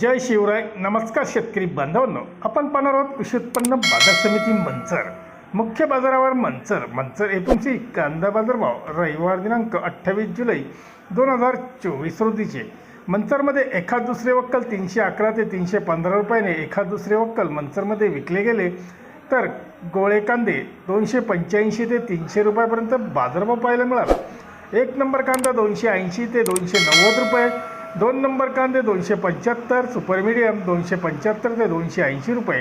जय शिवराय नमस्कार शेतकरी बांधवांनो. आपण पाहणार आहोत कृषी उत्पन्न बाजार समिती मंचर. मुख्य बाजारावर मंचर. मंचर येथूनची कांदा बाजारभाव रविवार दिनांक अठ्ठावीस जुलै दोन हजार चोवीस रोजीचे. मंचरमध्ये एखाद दुसरे वक्कल तीनशे अकरा ते तीनशे पंधरा रुपयाने एखाद दुसरे वक्कल मंचरमध्ये विकले गेले तर गोळे कांदे दोनशे पंच्याऐंशी ते तीनशे रुपयापर्यंत बाजारभाव पाहायला मिळाला. एक नंबर कांदा दोनशे ऐंशी ते दोनशे नव्वद रुपये दोन नंबर कांदे दोनशे पंच्याहत्तर सुपर मिडियम दोनशे पंच्याहत्तर ते दोनशे ऐंशी रुपये.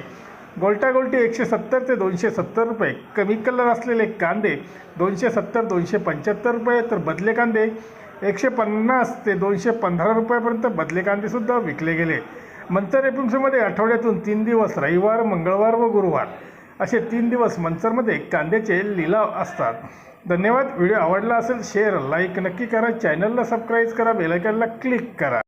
गोल्टा गोल्टी एकशे सत्तर ते दोनशे सत्तर रुपये. कमी कलर असलेले कांदे दोनशे सत्तर दोनशे पंच्याहत्तर रुपये. तर बदले कांदे एकशे पन्नास ते दोनशे पंधरा रुपयापर्यंत बदले कांदेसुद्धा विकले गेले. मंतर एपिम्समध्ये आठवड्यातून तीन दिवस रविवार मंगळवार व गुरुवार. असे तीन दिवस मंचरमध्ये कांद्याचे लिलाव असतात. धन्यवाद. व्हिडिओ आवडला असेल शेअर लाईक नक्की करा. चॅनलला सबस्क्राईब करा. बेलायकनला क्लिक करा.